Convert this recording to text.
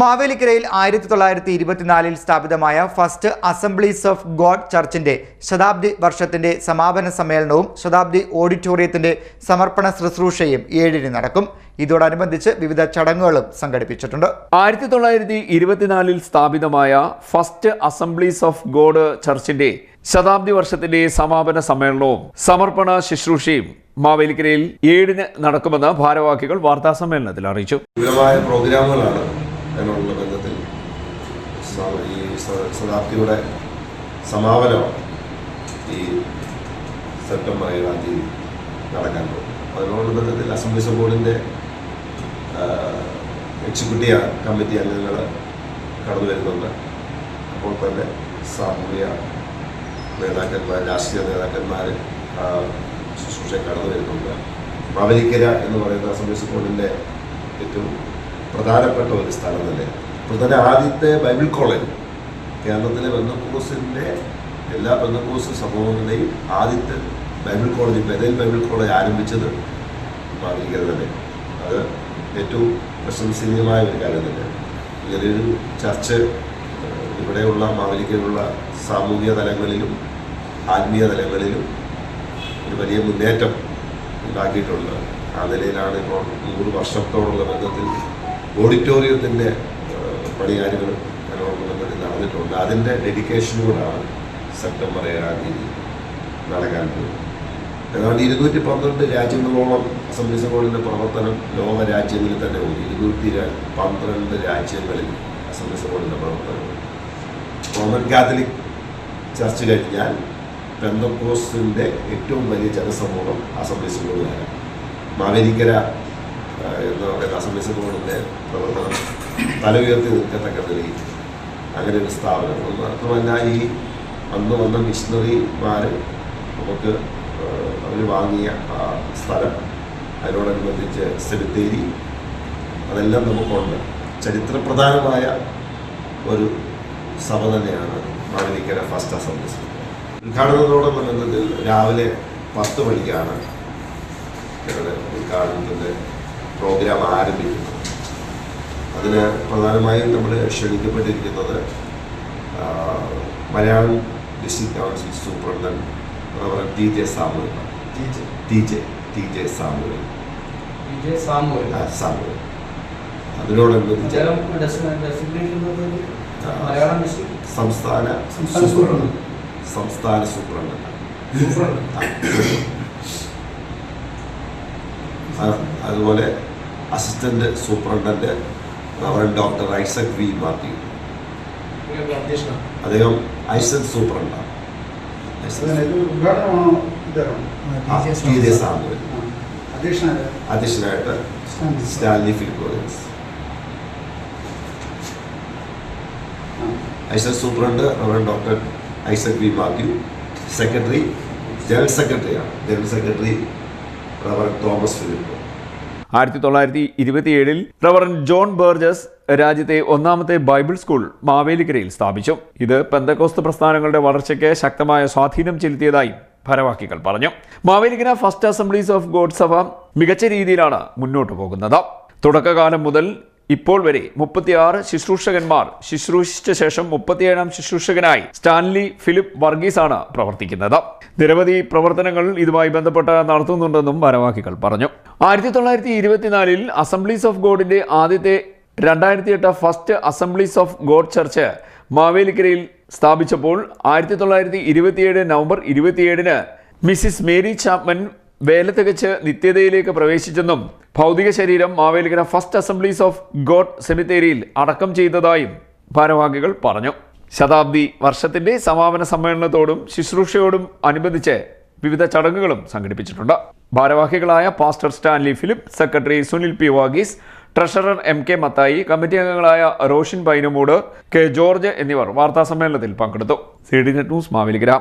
മാവേലിക്കരയിൽ ആയിരത്തി തൊള്ളായിരത്തി ഇരുപത്തിനാലിൽ സ്ഥാപിതമായ ഫസ്റ്റ് അസംബ്ലീസ് ഓഫ് ഗോഡ് ചർച്ചിന്റെ ശതാബ്ദി വർഷത്തിന്റെ സമാപന സമ്മേളനവും ശതാബ്ദി ഓഡിറ്റോറിയത്തിന്റെ സമർപ്പണ ശുശ്രൂഷയും ഏഴിന് നടക്കും. ഇതോടനുബന്ധിച്ച് വിവിധ ചടങ്ങുകളും സംഘടിപ്പിച്ചിട്ടുണ്ട്. ആയിരത്തി തൊള്ളായിരത്തി ഇരുപത്തിനാലിൽ സ്ഥാപിതമായ ഫസ്റ്റ് അസംബ്ലീസ് ഓഫ് ഗോഡ് ചർച്ചിന്റെ ശതാബ്ദി വർഷത്തിന്റെ സമാപന സമ്മേളനവും സമർപ്പണ ശുശ്രൂഷയും മാവേലിക്കരയിൽ ഏഴിന് നടക്കുമെന്ന് ഭാരവാഹികൾ വാർത്താ സമ്മേളനത്തിൽ അറിയിച്ചു. വിപുലമായ പ്രോഗ്രാമുകളാണ് അതിനുള്ള ബന്ധത്തിൽ ഈ ശതാബ്ദിയുടെ സമാപനമാണ് ഈ സെപ്റ്റംബർ ഏഴാം തീയതി നടക്കാൻ പോകും അതിനോട് ബന്ധത്തിൽ അസംബ്ലി ബോർഡിന്റെ എക്സിക്യൂട്ടീവ് കമ്മിറ്റി അംഗങ്ങൾ കടന്നു വരുന്നുണ്ട്. അപ്പോൾ തന്നെ സാമൂഹ്യ നേതാക്കന്മാർ രാഷ്ട്രീയ നേതാക്കന്മാർ ശുശ്രൂഷ കടന്നു വരുന്നുണ്ട്. മാവലിക്കര എന്ന് പറയുന്ന അസംബ്ലി ബോർഡിന്റെ ഏറ്റവും പ്രധാനപ്പെട്ട ഒരു സ്ഥലം തന്നെ ഇപ്പോൾ തന്നെ ആദ്യത്തെ ബൈബിൾ കോളേജ് കേരളത്തിലെ ബന്ധുക്കൂസിന്റെ എല്ലാ ബന്ധുക്കൂസ് സമൂഹങ്ങളുടെയും ആദ്യത്തെ ബൈബിൾ കോളേജ് ബദൽ ബൈബിൾ കോളേജ് ആരംഭിച്ചത് മാവേലിക്കര തന്നെ. അത് ഏറ്റവും പ്രശംസനീയമായ ഒരു കാര്യം തന്നെ. ഇങ്ങനെയൊരു ചർച്ച് ഇവിടെയുള്ള മാവലിക്കയിലുള്ള സാമൂഹിക തലങ്ങളിലും ആത്മീയ തലങ്ങളിലും ഒരു വലിയ മുന്നേറ്റം ഉണ്ടാക്കിയിട്ടുണ്ട്. ആ നിലയിലാണ് ഇപ്പോൾ നൂറ് വർഷത്തോടുള്ള ബന്ധത്തിൽ ഓഡിറ്റോറിയത്തിന്റെ പണിയാരികൾ ബന്ധത്തിൽ നടന്നിട്ടുണ്ട്. അതിന്റെ ഡെഡിക്കേഷനോടാണ് സെപ്റ്റംബർ ഏഴാം തീയതി നടക്കാൻ പോകുന്നത്. ഏതാണ്ട് ഇരുന്നൂറ്റി പന്ത്രണ്ട് രാജ്യങ്ങളോളം അസംബ്ലി സംഘങ്ങളുടെ പ്രവർത്തനം ലോക രാജ്യങ്ങളിൽ തന്നെ ഉണ്ട്. ഇരുന്നൂറ്റി പന്ത്രണ്ട് രാജ്യങ്ങളിൽ അസംബ്ലി സംഘങ്ങളുടെ പ്രവർത്തനം റോമൻ കാത്തലിക് ചർച്ച് കഴിഞ്ഞാൽ പെന്തക്കോസിന്റെ ഏറ്റവും വലിയ ജനസമൂഹം അസംബ്ലി ബോർഡിലാണ് മാവേലിക്കര അസംബ്ലീസ് ബോർഡിന്റെ പ്രവർത്തനം തല ഉയർത്തി നിൽക്കത്തക്ക നിലയിൽ അങ്ങനെ ഒരു സ്ഥാപനം ഒന്ന് മാത്രമല്ല ഈ അന്ന് വന്ന മിഷണറിമാർ നമുക്ക് അവർ വാങ്ങിയ ആ സ്ഥലം അതിനോടനുബന്ധിച്ച് സെമിത്തേരി അതെല്ലാം നമുക്കുണ്ട്. ചരിത്രപ്രധാനമായ ഒരു സഭ തന്നെയാണ് മാവേലിക്കര ഫസ്റ്റ് അസംബ്ലീസ് ഉദ്ഘാടനത്തോടൊപ്പം ബന്ധത്തിൽ രാവിലെ പത്ത് മണിക്കാണ് ഞങ്ങളുടെ ഉദ്ഘാടനത്തിന്റെ പ്രോഗ്രാം ആരംഭിക്കുന്നു അതിന് പ്രധാനമായും നമ്മൾ ക്ഷണിക്കപ്പെട്ടിരിക്കുന്നത് Malayalam district council superintendent reverend T J Samuel. T J? T J Samuel. Samuel. അതിനോടനുബന്ധിച്ച് സംസ്ഥാന സംസ്ഥാന സൂപ്രണ്ട്. സംസ്ഥാന സൂപ്രണ്ടൻ സൂപ്രണ്ട്. ആ, അതുപോലെ assistant superintendent reverend doctor Isaac V Mathew. അദ്ദേഹം ഐസക് സൂപ്രണ്ടാണ് അധ്യക്ഷനായിട്ട് Stanley. ഫിലിപ്പോറിയൻസ്. Isaac superintendent reverend doctor Isaac V Mathew. Secretary general സെക്രട്ടറിയാണ് ജനറൽ സെക്രട്ടറി റവർ തോമസ് ഫിലിപ്പ്. ആയിരത്തി തൊള്ളായിരത്തി ഇരുപത്തിയേഴിൽ റവറൻ ജോൺ ബേർജസ് രാജ്യത്തെ ഒന്നാമത്തെ ബൈബിൾ സ്കൂൾ മാവേലിക്കരയിൽ സ്ഥാപിച്ചു. ഇത് പെന്തക്കോസ്ത് പ്രസ്ഥാനങ്ങളുടെ വളർച്ചയ്ക്ക് ശക്തമായ സ്വാധീനം ചെലുത്തിയതായി ഭാരവാഹികൾ പറഞ്ഞു. Mavelikkara first assemblies of God സഭ മികച്ച രീതിയിലാണ് മുന്നോട്ട് പോകുന്നത്. തുടക്കകാലം മുതൽ ഇപ്പോൾ വരെ മുപ്പത്തിയാറ് ശുശ്രൂഷകന്മാർ ശുശ്രൂഷിച്ച ശേഷം മുപ്പത്തിയേഴാം ശുശ്രൂഷകനായി സ്റ്റാൻലി ഫിലിപ്പ് വർഗീസ് ആണ് പ്രവർത്തിക്കുന്നത്. നിരവധി പ്രവർത്തനങ്ങൾ ഇതുമായി ബന്ധപ്പെട്ട് നടത്തുന്നുണ്ടെന്നും ഭാരവാഹികൾ പറഞ്ഞു. ആയിരത്തി തൊള്ളായിരത്തി ഇരുപത്തിനാലിൽ അസംബ്ലീസ് ഓഫ് ഗോഡിന്റെ ആദ്യത്തെ രണ്ടായിരത്തി എട്ട് first assemblies of God church മാവേലിക്കരയിൽ സ്ഥാപിച്ചപ്പോൾ ആയിരത്തി തൊള്ളായിരത്തി ഇരുപത്തിയേഴ് നവംബർ ഇരുപത്തിയേഴിന് മിസിസ് മേരി ചാപ്മൻ വേല തികച്ച് നിത്യതയിലേക്ക് പ്രവേശിച്ചെന്നും ഭൗതിക ശരീരം Mavelikkara first assemblies of God സെമിത്തേരിയിൽ അടക്കം ചെയ്തതായും ഭാരവാഹികൾ പറഞ്ഞു. ശതാബ്ദി വർഷത്തിന്റെ സമാപന സമ്മേളനത്തോടും ശുശ്രൂഷയോടും അനുബന്ധിച്ച് വിവിധ ചടങ്ങുകളും സംഘടിപ്പിച്ചിട്ടുണ്ട്. ഭാരവാഹികളായ pastor Stanley Philip secretary Sunil P. Varghese treasurer M K Mathai committee അംഗങ്ങളായ റോഷിൻ പൈനമൂട് കെ ജോർജ് എന്നിവർ വാർത്താ സമ്മേളനത്തിൽ പങ്കെടുത്തു. C D net news Mavelikkara.